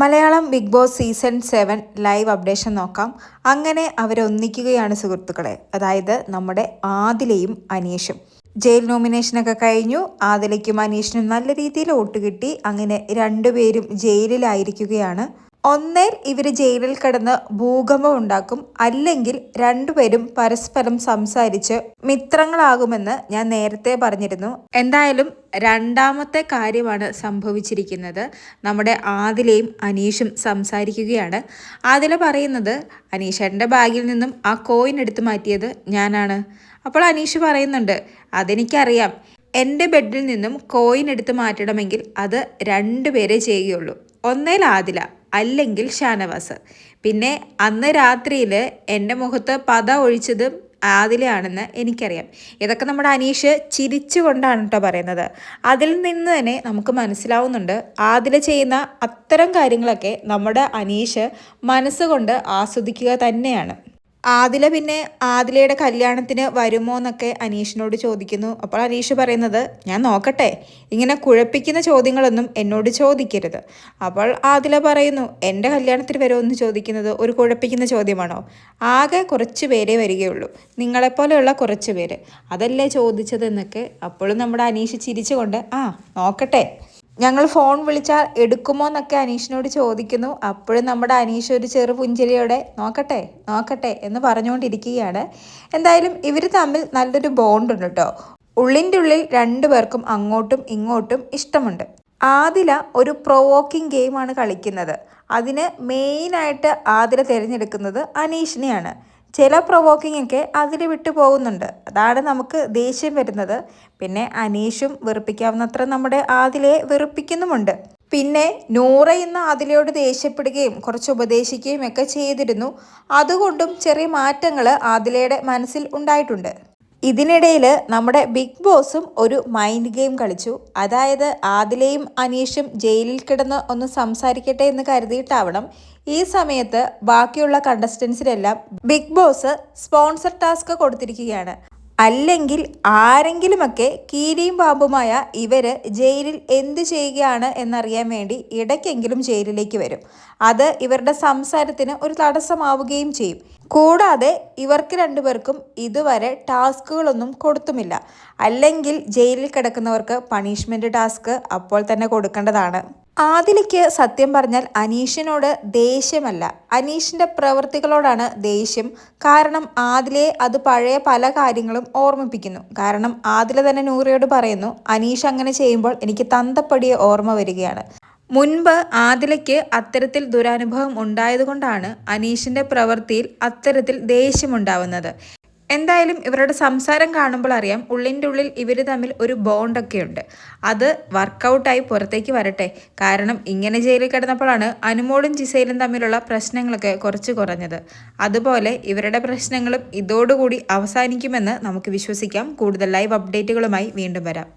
Malayalam Bigg Boss season seven live updation നോക്കാം. അങ്ങനെ അവരൊന്നിക്കുകയാണ് സുഹൃത്തുക്കളെ. അതായത് നമ്മുടെ ആദിലയും അനീഷും. ജയിൽ നോമിനേഷനൊക്കെ കഴിഞ്ഞു. ആദിലയ്ക്കും അനീഷിനും നല്ല രീതിയിൽ വോട്ട് കിട്ടി. അങ്ങനെ രണ്ടുപേരും ജയിലിലായിരിക്കുകയാണ്. ഒന്നേൽ ഇവർ ജയിലിൽ കിടന്ന് ഭൂകമ്പം ഉണ്ടാക്കും. അല്ലെങ്കിൽ രണ്ടുപേരും പരസ്പരം സംസാരിച്ച് മിത്രങ്ങളാകുമെന്ന് ഞാൻ നേരത്തെ പറഞ്ഞിരുന്നു. എന്തായാലും രണ്ടാമത്തെ കാര്യമാണ് സംഭവിച്ചിരിക്കുന്നത്. നമ്മുടെ ആദിലയും അനീഷും സംസാരിക്കുകയാണ്. ആദില പറയുന്നത് അനീഷേട്ടന്റെ ബാഗിൽ നിന്നും ആ കോയിൻ എടുത്തു മാറ്റിയത് ഞാനാണ്. അപ്പോൾ അനീഷ് പറയുന്നുണ്ട് അതെനിക്കറിയാം. എന്റെ ബെഡിൽ നിന്നും കോയിൻ എടുത്ത് മാറ്റണമെങ്കിൽ അത് രണ്ടുപേരെ ചെയ്യുകയുള്ളൂ. ഒന്നേൽ ആദില. അല്ലെങ്കിൽ ഷാനവാസ്. പിന്നെ അന്ന് രാത്രിയിൽ എന്റെ മുഖത്ത് പത ഒഴിച്ചതും ആദിലയാണെന്ന് എനിക്കറിയാം. ഇതൊക്കെ നമ്മുടെ അനീഷ് ചിരിച്ചുകൊണ്ടാണ് കേട്ടോ പറയുന്നത്. അതിൽ നിന്ന് തന്നെ നമുക്ക് മനസ്സിലാവുന്നുണ്ട് ആദില ചെയ്യുന്ന അത്തരം കാര്യങ്ങളൊക്കെ നമ്മുടെ അനീഷ് മനസ്സുകൊണ്ട് ആസ്വദിക്കുക തന്നെയാണ്. ആദില പിന്നെ ആദിലയുടെ കല്യാണത്തിന് വരുമോ എന്നൊക്കെ അനീഷിനോട് ചോദിക്കുന്നു. അപ്പോൾ അനീഷ് പറയുന്നത് ഞാൻ നോക്കട്ടെ. ഇങ്ങനെ കുഴപ്പിക്കുന്ന ചോദ്യങ്ങളൊന്നും എന്നോട് ചോദിക്കരുത്. അപ്പോൾ ആദില പറയുന്നു എന്റെ കല്യാണത്തിന് വരുമോ എന്ന് ചോദിക്കുന്നത് ഒരു കുഴപ്പിക്കുന്ന ചോദ്യമാണോ? ആകെ കുറച്ച് പേരേ വരികയുള്ളൂ. നിങ്ങളെപ്പോലെയുള്ള കുറച്ച് പേര്. അതല്ലേ ചോദിച്ചതെന്നൊക്കെ? അപ്പോഴും നമ്മുടെ അനീഷ് ചിരിച്ചുകൊണ്ട് ആ നോക്കട്ടെ. ഞങ്ങൾ ഫോൺ വിളിച്ചാൽ എടുക്കുമോ എന്നൊക്കെ അനീഷിനോട് ചോദിക്കുന്നു. അപ്പോഴും നമ്മുടെ അനീഷ് ഒരു ചെറു പുഞ്ചിരിയോടെ നോക്കട്ടെ നോക്കട്ടെ എന്ന് പറഞ്ഞുകൊണ്ടിരിക്കുകയാണ്. എന്തായാലും ഇവർ തമ്മിൽ നല്ലൊരു ബോണ്ട് ഉണ്ട് കേട്ടോ ഉള്ളിന്റെ ഉള്ളിൽ രണ്ടു പേർക്കും അങ്ങോട്ടും ഇങ്ങോട്ടും ഇഷ്ടമുണ്ട്. ആദില ഒരു പ്രൊവോക്കിംഗ് ഗെയിമാണ് കളിക്കുന്നത്. അതിന് മെയിനായിട്ട് ആദില തിരഞ്ഞെടുക്കുന്നത് അനീഷിനെയാണ്. ചില പ്രൊവോക്കിംഗ് ഒക്കെ അതിൽ വിട്ടു പോകുന്നുണ്ട്. അതാണ് നമുക്ക് ദേഷ്യം വരുന്നത്. പിന്നെ അനീഷും വെറുപ്പിക്കാവുന്നത്ര നമ്മുടെ ആദിലെ വെറുപ്പിക്കുന്നുമുണ്ട്. പിന്നെ നൂറ ഇന്ന് അതിലയോട് ദേഷ്യപ്പെടുകയും കുറച്ച് ഉപദേശിക്കുകയും ഒക്കെ ചെയ്തിരുന്നു. അതുകൊണ്ടും ചെറിയ മാറ്റങ്ങൾ ആദിലയുടെ മനസ്സിൽ ഉണ്ടായിട്ടുണ്ട്. ഇതിനിടയിൽ നമ്മുടെ ബിഗ് ബോസും ഒരു മൈൻഡ് ഗെയിം കളിച്ചു. അതായത് ആദിലയും അനീഷും ജയിലിൽ കിടന്ന് ഒന്ന് സംസാരിക്കട്ടെ എന്ന് കരുതിയിട്ടാവണം. ഈ സമയത്ത് ബാക്കിയുള്ള കണ്ടസ്റ്റൻസിനെല്ലാം ബിഗ് ബോസ് സ്പോൺസർ ടാസ്ക് കൊടുത്തിരിക്കുകയാണ്. അല്ലെങ്കിൽ ആരെങ്കിലുമൊക്കെ കീരിയും പാമ്പുമായ ഇവർ ജയിലിൽ എന്ത് ചെയ്യുകയാണ് എന്നറിയാൻ വേണ്ടി ഇടയ്ക്കെങ്കിലും ജയിലിലേക്ക് വരും. അത് ഇവരുടെ സംസാരത്തിന് ഒരു തടസ്സമാവുകയും ചെയ്യും. കൂടാതെ ഇവർക്ക് രണ്ടുപേർക്കും ഇതുവരെ ടാസ്കുകളൊന്നും കൊടുത്തുമില്ല. അല്ലെങ്കിൽ ജയിലിൽ കിടക്കുന്നവർക്ക് പണിഷ്മെന്റ് ടാസ്ക് അപ്പോൾ തന്നെ കൊടുക്കേണ്ടതാണ്. ആദിലയ്ക്ക് സത്യം പറഞ്ഞാൽ അനീഷിനോട് ദേഷ്യമല്ല. അനീഷിന്റെ പ്രവൃത്തികളോടാണ് ദേഷ്യം. കാരണം ആദിലയെ അത് പഴയ പല കാര്യങ്ങളും ഓർമ്മിപ്പിക്കുന്നു. കാരണം ആദില തന്നെ നൂറയോട് പറയുന്നു അനീഷ് അങ്ങനെ ചെയ്യുമ്പോൾ എനിക്ക് തന്തപ്പടിയെ ഓർമ്മ വരികയാണ്. മുൻപ് ആദിലയ്ക്ക് അത്തരത്തിൽ ദുരനുഭവം ഉണ്ടായതുകൊണ്ടാണ് അനീഷിന്റെ പ്രവൃത്തിയിൽ അത്തരത്തിൽ ദേഷ്യമുണ്ടാവുന്നത്. എന്തായാലും ഇവരുടെ സംസാരം കാണുമ്പോൾ അറിയാം ഉള്ളിന്റെ ഉള്ളിൽ ഇവർ തമ്മിൽ ഒരു ബോണ്ടൊക്കെ ഉണ്ട് അത് വർക്കൗട്ടായി പുറത്തേക്ക് വരട്ടെ. കാരണം ഇങ്ങനെ ജയിലിൽ കിടന്നപ്പോഴാണ് അനുമോളും ജിസയിലും തമ്മിലുള്ള പ്രശ്നങ്ങളൊക്കെ കുറച്ച് കുറഞ്ഞത്. അതുപോലെ ഇവരുടെ പ്രശ്നങ്ങളും ഇതോടുകൂടി അവസാനിക്കുമെന്ന് നമുക്ക് വിശ്വസിക്കാം. കൂടുതൽ ലൈവ് അപ്ഡേറ്റുകളുമായി വീണ്ടും വരാം.